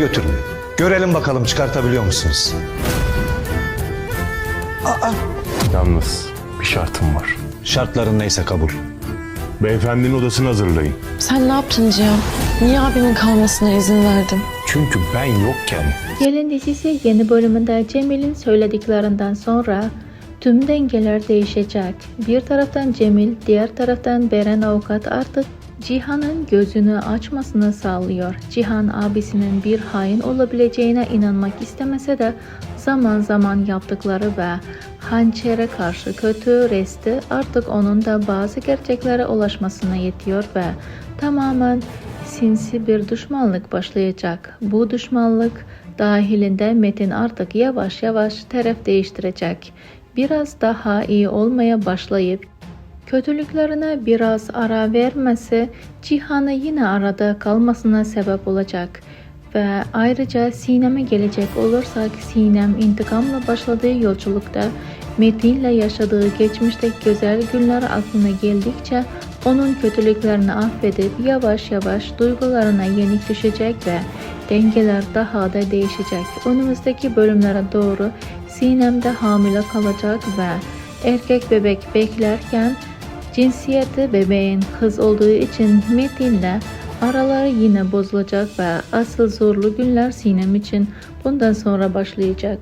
götürün. Görelim bakalım çıkartabiliyor musunuz? Yalnız bir şartım var. Şartların neyse kabul. Beyefendinin odasını hazırlayın. Sen ne yaptın Cihan? Niye abimin kalmasına izin verdin? Çünkü ben yokken Gelin dizisi yeni bölümünde Cemil'in söylediklerinden sonra tüm dengeler değişecek. Bir taraftan Cemil, diğer taraftan Beren avukat artık Cihan'ın gözünü açmasını sağlıyor. Cihan abisinin bir hain olabileceğine inanmak istemese de zaman zaman yaptıkları ve hançere karşı kötü resti artık onun da bazı gerçeklere ulaşmasına yetiyor ve tamamen sinsi bir düşmanlık başlayacak. Bu düşmanlık dahilinde Metin artık yavaş yavaş taraf değiştirecek. Biraz daha iyi olmaya başlayıp kötülüklerine biraz ara vermesi Cihan'ı yine arada kalmasına sebep olacak. Ve ayrıca Sinem'e gelecek olursak Sinem intikamla başladığı yolculukta Metin'le yaşadığı geçmişteki güzel günler aklına geldikçe onun kötülüklerini affedip yavaş yavaş duygularına yenik düşecek ve dengeler daha da değişecek. Önümüzdeki bölümlere doğru Sinem de hamile kalacak ve erkek bebek beklerken cinsiyeti bebeğin kız olduğu için Metin'le araları yine bozulacak ve asıl zorlu günler Sinem için bundan sonra başlayacak.